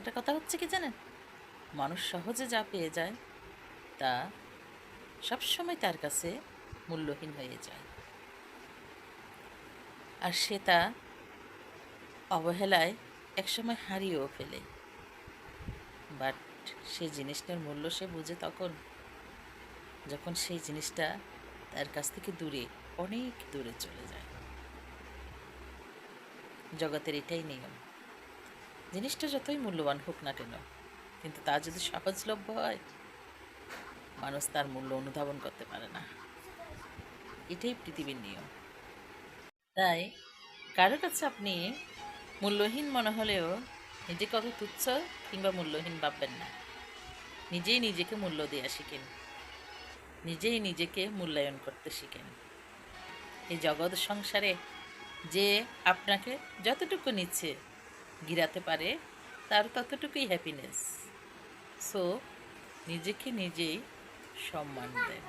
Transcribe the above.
একটা কথা হচ্ছে কি জানেন? মানুষ সহজে যা পেয়ে যায়, তা সবসময় তার কাছে মূল্যহীন হয়ে যায়। আর সে তা অবহেলায় একসময় হারিয়েও ফেলে। বাট সেই জিনিসটার মূল্য সে বুঝে তখন, যখন সেই জিনিসটা তার কাছ থেকে দূরে, অনেক দূরে চলে যায়। জগতের এটাই নিয়ম। জিনিসটা যতই মূল্যবান হোক না কেন, কিন্তু তা যদি সহজলভ্য হয়, মানুষ তার মূল্য অনুধাবন করতে পারে না। এটাই পৃথিবীর নিয়ম। তাই কারও কাছে আপনি মূল্যহীন মনে হলেও নিজেকে অত তুচ্ছ কিংবা মূল্যহীন ভাববেন না। নিজেই নিজেকে মূল্য দেওয়া শিখেন। নিজেই নিজেকে মূল্যায়ন করতে শিখেন। এই জগৎ সংসারে যে আপনাকে যতটুকু নিচ্ছে গিরাতে পারে তার ততটুকুই হ্যাপিনেস সো নিজেকে নিজেই সম্মান দেন।